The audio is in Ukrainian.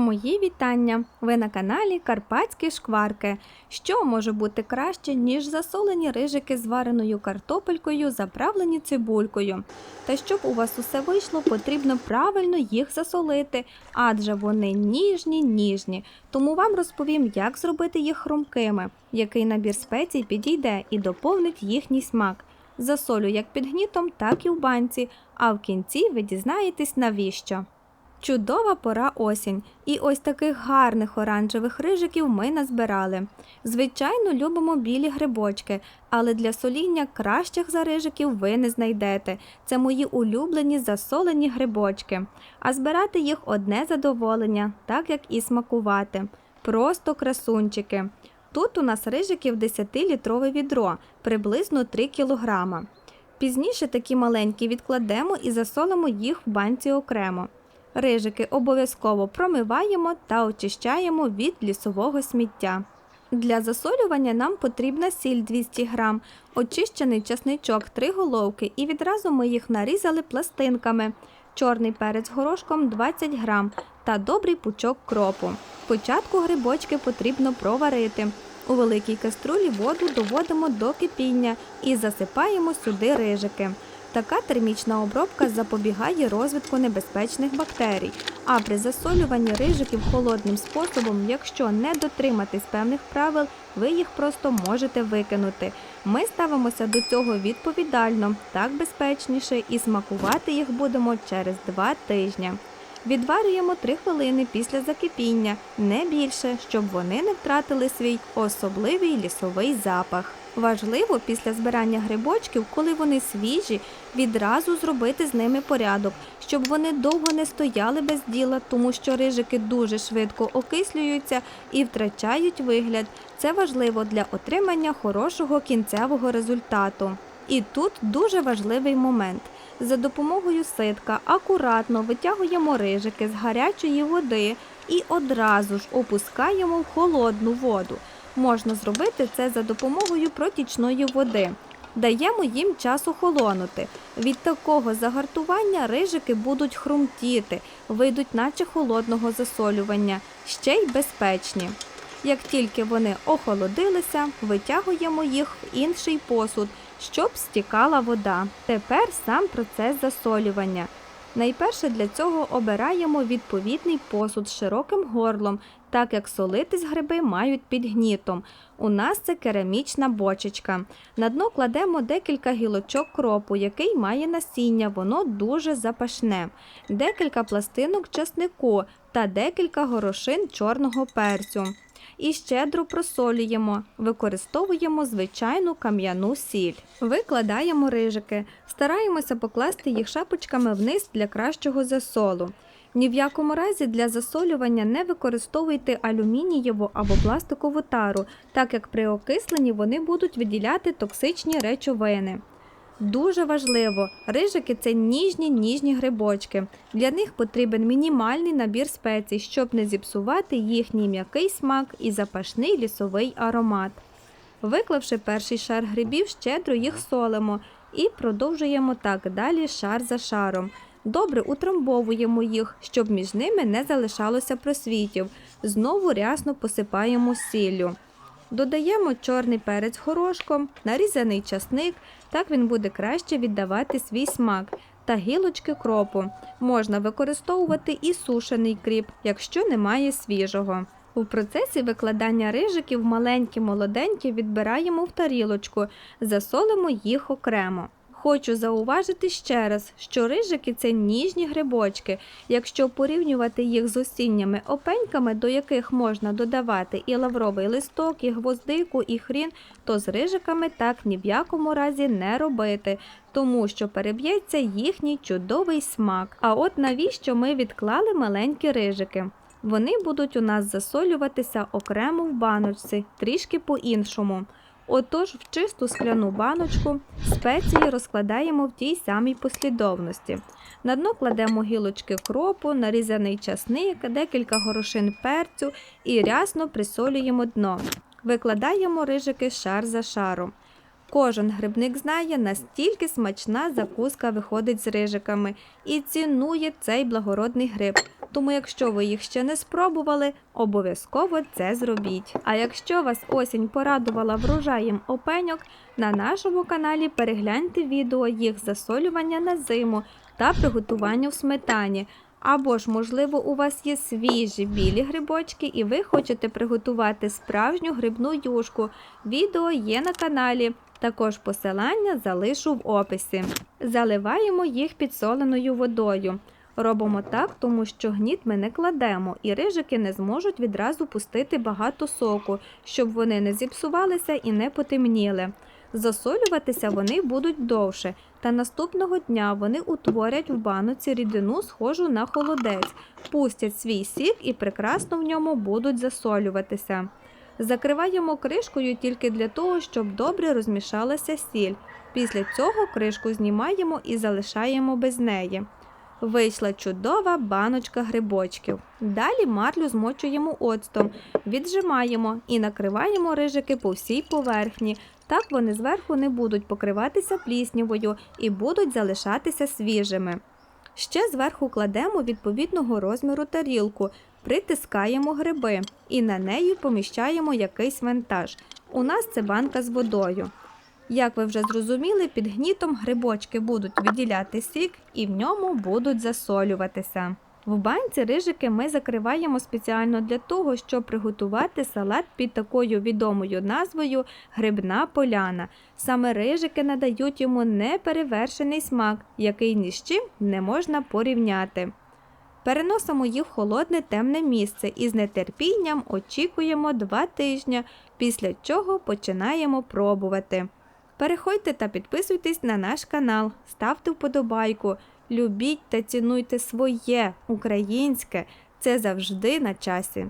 Мої вітання! Ви на каналі Карпатські шкварки. Що може бути краще, ніж засолені рижики з вареною картопелькою, заправлені цибулькою. Та щоб у вас усе вийшло, потрібно правильно їх засолити, адже вони ніжні, ніжні. Тому вам розповім, як зробити їх хрумкими, який набір спецій підійде і доповнить їхній смак. Засолю як під гнітом, так і в банці, а в кінці ви дізнаєтесь навіщо. Чудова пора осінь, і ось таких гарних оранжевих рижиків ми назбирали. Звичайно, любимо білі грибочки, але для соління кращих за рижиків ви не знайдете. Це мої улюблені засолені грибочки. А збирати їх одне задоволення, так як і смакувати. Просто красунчики. Тут у нас рижиків 10-літрове відро, приблизно 3 кілограма. Пізніше такі маленькі відкладемо і засолимо їх в банці окремо. Рижики обов'язково промиваємо та очищаємо від лісового сміття. Для засолювання нам потрібна сіль 200 г, очищений часничок 3 головки і відразу ми їх нарізали пластинками, чорний перець горошком 20 г та добрий пучок кропу. Спочатку грибочки потрібно проварити. У великій каструлі воду доводимо до кипіння і засипаємо сюди рижики. Така термічна обробка запобігає розвитку небезпечних бактерій, а при засолюванні рижиків холодним способом, якщо не дотриматись певних правил, ви їх просто можете викинути. Ми ставимося до цього відповідально, так безпечніше і смакувати їх будемо через 2 тижні. Відварюємо 3 хвилини після закипіння, не більше, щоб вони не втратили свій особливий лісовий запах. Важливо після збирання грибочків, коли вони свіжі, відразу зробити з ними порядок, щоб вони довго не стояли без діла, тому що рижики дуже швидко окислюються і втрачають вигляд. Це важливо для отримання хорошого кінцевого результату. І тут дуже важливий момент. За допомогою ситка акуратно витягуємо рижики з гарячої води і одразу ж опускаємо в холодну воду. Можна зробити це за допомогою протічної води. Даємо їм час охолонути. Від такого загартування рижики будуть хрумтіти, вийдуть наче холодного засолювання, ще й безпечні. Як тільки вони охолодилися, витягуємо їх в інший посуд, щоб стікала вода. Тепер сам процес засолювання. Найперше для цього обираємо відповідний посуд з широким горлом, так як солитись гриби мають під гнітом. У нас це керамічна бочечка. На дно кладемо декілька гілочок кропу, який має насіння, воно дуже запашне, декілька пластинок часнику та декілька горошин чорного перцю. І щедро просолюємо, використовуємо звичайну кам'яну сіль. Викладаємо рижики, стараємося покласти їх шапочками вниз для кращого засолу. Ні в якому разі для засолювання не використовуйте алюмінієву або пластикову тару, так як при окисленні вони будуть виділяти токсичні речовини. Дуже важливо, рижики це ніжні ніжні грибочки. Для них потрібен мінімальний набір спецій, щоб не зіпсувати їхній м'який смак і запашний лісовий аромат. Виклавши перший шар грибів, щедро їх солимо і продовжуємо так далі шар за шаром. Добре утрамбовуємо їх, щоб між ними не залишалося просвітів. Знову рясно посипаємо сіллю. Додаємо чорний перець горошком, нарізаний часник, так він буде краще віддавати свій смак, та гілочки кропу. Можна використовувати і сушений кріп, якщо немає свіжого. У процесі викладання рижиків маленькі молоденькі відбираємо в тарілочку, засолимо їх окремо. Хочу зауважити ще раз, що рижики це ніжні грибочки. Якщо порівнювати їх з осінніми опеньками, до яких можна додавати і лавровий листок, і гвоздику, і хрін, то з рижиками так ні в якому разі не робити, тому що переб'ється їхній чудовий смак. А от навіщо ми відклали маленькі рижики? Вони будуть у нас засолюватися окремо в баночці, трішки по-іншому. Отож, в чисту скляну баночку спеції розкладаємо в тій самій послідовності. На дно кладемо гілочки кропу, нарізаний часник, декілька горошин перцю і рясно присолюємо дно. Викладаємо рижики шар за шаром. Кожен грибник знає, настільки смачна закуска виходить з рижиками і цінує цей благородний гриб. Тому, якщо ви їх ще не спробували, обов'язково це зробіть. А якщо вас осінь порадувала врожаєм опеньок, на нашому каналі перегляньте відео їх засолювання на зиму та приготування в сметані. Або ж, можливо, у вас є свіжі білі грибочки, і ви хочете приготувати справжню грибну юшку. Відео є на каналі. Також посилання залишу в описі. Заливаємо їх підсоленою водою. Робимо так, тому що гніт ми не кладемо, і рижики не зможуть відразу пустити багато соку, щоб вони не зіпсувалися і не потемніли. Засолюватися вони будуть довше, та наступного дня вони утворять в баноці рідину, схожу на холодець, пустять свій сік і прекрасно в ньому будуть засолюватися. Закриваємо кришкою тільки для того, щоб добре розмішалася сіль. Після цього кришку знімаємо і залишаємо без неї. Вийшла чудова баночка грибочків. Далі марлю змочуємо оцтом, віджимаємо і накриваємо рижики по всій поверхні. Так вони зверху не будуть покриватися пліснявою і будуть залишатися свіжими. Ще зверху кладемо відповідного розміру тарілку, притискаємо гриби і на неї поміщаємо якийсь вантаж. У нас це банка з водою. Як ви вже зрозуміли, під гнітом грибочки будуть відділяти сік і в ньому будуть засолюватися. В банці рижики ми закриваємо спеціально для того, щоб приготувати салат під такою відомою назвою грибна поляна. Саме рижики надають йому неперевершений смак, який ні з чим не можна порівняти. Переносимо їх в холодне темне місце і з нетерпінням очікуємо два тижні, після чого починаємо пробувати. Переходьте та підписуйтесь на наш канал, ставте вподобайку, любіть та цінуйте своє українське. Це завжди на часі.